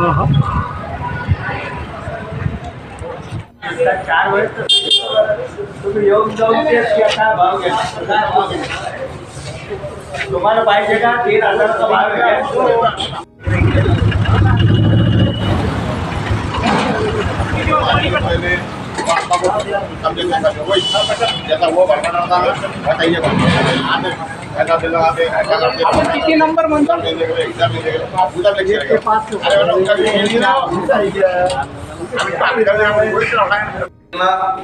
हाँ हाँ चार बजे तुम्हें योग किया था भाव गया तुम्हाला पाहिजे का तेरा भाव आहे किती नंबर म्हणतो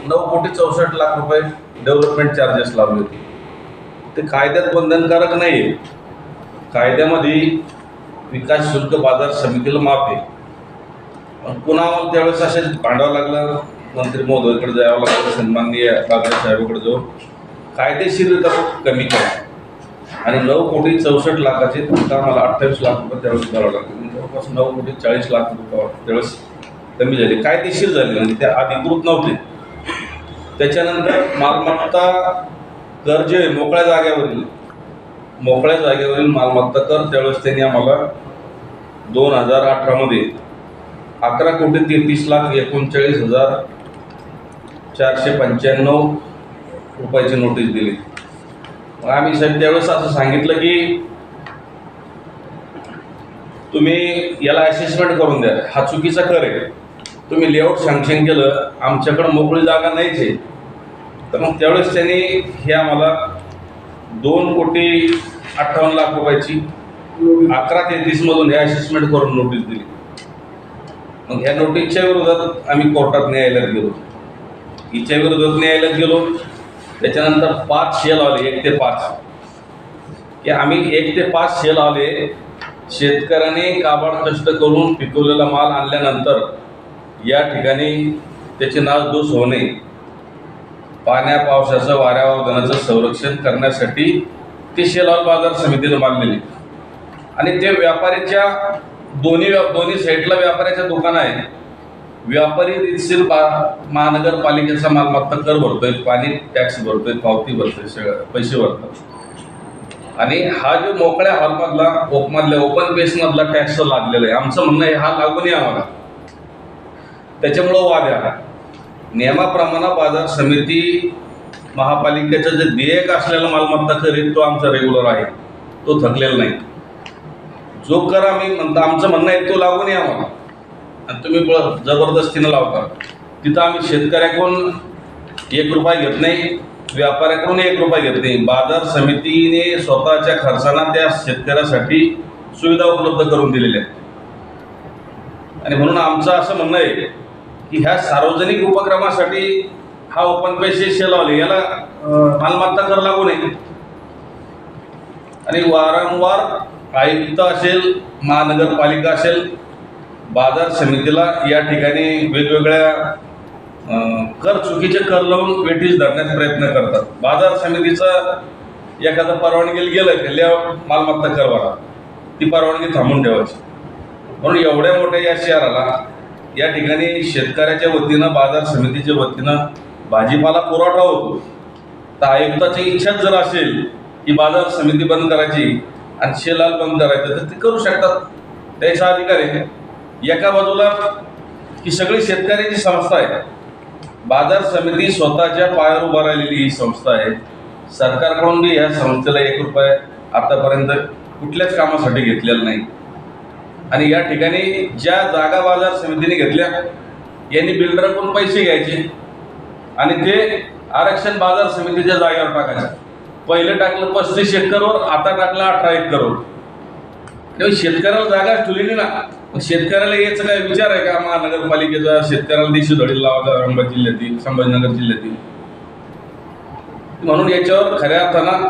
नऊ कोटी चौसष्ट लाख रुपये डेव्हलपमेंट चार्जेस लावले होते. ते कायद्यात बंधनकारक नाही आहे कायद्यामध्ये विकास शुल्क बाजार समितीला माफ आहे. पुन्हा त्यावेळेस असे भांडावं लागलं? मंत्री महोदयकडे जावं लागतं सन्माननीय बागडे साहेबांकडे जाऊन कायदेशीररित्या कमी करा. आणि नऊ कोटी चौसष्ट लाखाचे फक्त आम्हाला अठ्ठावीस लाख रुपये त्यावेळेस करावं लागतं. म्हणजे जवळपास नऊ कोटी चाळीस लाख रुपये त्यावेळेस कमी झाले. कायदेशीर झाले. म्हणजे ते अधिकृत नव्हते. त्याच्यानंतर मालमत्ता कर जे मोकळ्या जागेवरील मोकळ्या जागेवरील मालमत्ता कर त्यावेळेस त्यांनी आम्हाला दोन हजार अठरामध्ये अकरा कोटी तेहतीस लाख एकोणचाळीस हजार चारशे पंच्याण्णव रुपयाची नोटीस दिली. मग आम्ही साहेब त्यावेळेस असं सांगितलं की तुम्ही याला असेसमेंट करून द्या. हा चुकीचा कर आहे. तुम्ही लेआउट सँक्शन केलं आमच्याकडं मोकळी जागा नाहीच आहे. तर मग त्यावेळेस त्यांनी हे आम्हाला दोन कोटी अठ्ठावन्न लाख रुपयाची अकरा तेहतीसमधून हे असेसमेंट करून नोटीस दिली. मग ह्या नोटीसच्या विरोधात आम्ही कोर्टात न्यायालयात गेलो. हिच्या विरोधात न्यायालयात गेलो. त्याच्यानंतर पाच शेल आले एक ते पाच. की आम्ही एक ते पाच शेल आले शेतकऱ्याने काबाड कष्ट करून पिकवलेला माल आणल्यानंतर या ठिकाणी त्याचे नासधूस होणे पाण्या पावसाचं वाऱ्या संरक्षण करण्यासाठी ते शेलाल बाजार समितीने मागलेली. आणि ते व्यापाऱ्याच्या दोन्ही व्या दोन्ही साईडला व्यापाऱ्याच्या दुकान आहे व्यापारी रितशीर बा महानगरपालिकेचा मालमत्ता कर भरतोय पाणी टॅक्स भरतोय पावती भरतोय सगळं पैसे भरतात आणि हा जो मोकळ्या हॉलमधला ओपमधल्या ओपन बेसमधला टॅक्स लागलेला आहे. आमचं म्हणणं आहे हा लागू नये आम्हाला. त्याच्यामुळं वाद आहे नियमाप्रमाणे बाजार समिती महापालिकेचं जे देयक असलेला मालमत्ता कर तो आमचा रेग्युलर आहे. तो थकलेला नाही. जो कर आम्ही म्हणतो आमचं म्हणणं आहे तो लागू नये आम्हाला. आणि तुम्ही ब- जबरदस्तीनं लावता. तिथं आम्ही शेतकऱ्याकडून एक रुपया घेत नाही व्यापाऱ्याकडून एक रुपया घेत नाही. बाजार समितीने स्वतःच्या खर्चानं त्या शेतकऱ्यासाठी सुविधा उपलब्ध करून दिलेल्या आहेत. आणि म्हणून आमचं असं म्हणणं आहे की ह्या सार्वजनिक उपक्रमासाठी हा ओपन पैसे शेलावले याला मालमत्ता कर लागू नये. आणि वारंवार आयुक्त असेल महानगरपालिका असेल बाजार समितीला या ठिकाणी वेगवेगळ्या कर चुकीचे कर लावून वेटीस धरण्याचा प्रयत्न करतात. बाजार समितीचं एखादं परवानगी गेलं की मालमत्ता कर भरा. ती परवानगी थांबून ठेवायची. म्हणून एवढ्या मोठ्या या शहराला या ठिकाणी शेतकऱ्याच्या वतीनं बाजार समितीच्या वतीनं भाजीपाला पुरवठा होतो. तर आयुक्ताची इच्छाच जर असेल की बाजार समिती बंद करायची आणि शेलाल बंद करायचं तर ते करू शकतात. त्याचा अधिकार आहे. एका बाजूला ही सगळी शेतकऱ्याची संस्था आहे. बाजार समिती स्वतःच्या पायावर उभा राहिलेली ही संस्था आहे. सरकारकडून बी या संस्थेला एक रुपये आतापर्यंत कुठल्याच कामासाठी घेतलेला नाही. आणि या ठिकाणी ज्या जागा बाजार समितीने घेतल्या यांनी बिल्डरकडून पैसे घ्यायचे आणि ते आरक्षण बाजार समितीच्या जागेवर टाकायचं. पहिलं टाकलं पस्तीस एकरवर आता टाकलं अठरा एकरवर. तेव्हा शेतकऱ्याला जागा ठेवली ना. शेतकऱ्याला याचा काय विचार आहे का? महानगरपालिकेचा शेतकऱ्याला देश धडील लावायचा औरंगाबाद जिल्ह्यातील संभाजीनगर जिल्ह्यातील? म्हणून याच्यावर खऱ्या अर्थानं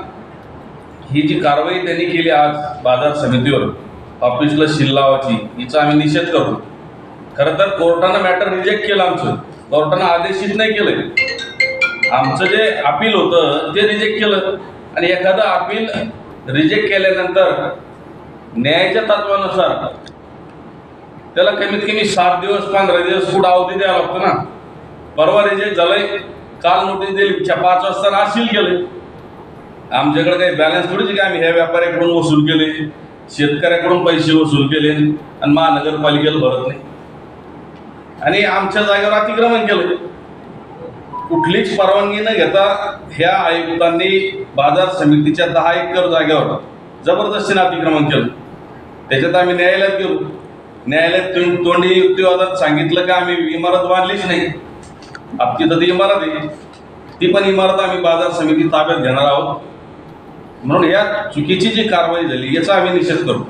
ही जी कारवाई त्यांनी केली आज बाजार समितीवर ऑफिसला शिल लावायची हिचा आम्ही निषेध करू खरं तर कोर्टानं मॅटर रिजेक्ट केलं आमचं. कोर्टानं आदेशित नाही केलं. आमचं जे अपील होतं ते रिजेक्ट केलं. आणि एखादं अपील रिजेक्ट केल्यानंतर न्यायाच्या तत्वानुसार त्याला कमीत कमी सात दिवस पंधरा दिवस पुढे अवधी द्यावा लागतो ना. परवा जे झालंय काल नोटीस दिली पाच वाजता आज गेले. आमच्याकडे काही बॅलन्स थोडीच की आम्ही ह्या व्यापाऱ्याकडून वसूल केले शेतकऱ्याकडून पैसे वसूल केले आणि महानगरपालिकेला भरत नाही. आणि आमच्या जागेवर अतिक्रमण केलं. कुठलीच परवानगी न घेता ह्या आयुक्तांनी बाजार समितीच्या दहा एकर जागेवर जबरदस्तीनं अतिक्रमण केलं. त्याच्यात आम्ही न्यायालयात गेलो. न्यायालयात तुम्ही तोंडी युक्तिवादात सांगितलं का आम्ही इमारत बांधलीच नाही? अब तिथं ती इमारत आहे. ती पण इमारत आम्ही बाजार समिती ताब्यात घेणार आहोत. म्हणून या चुकीची जी कारवाई झाली याचा आम्ही निषेध करतो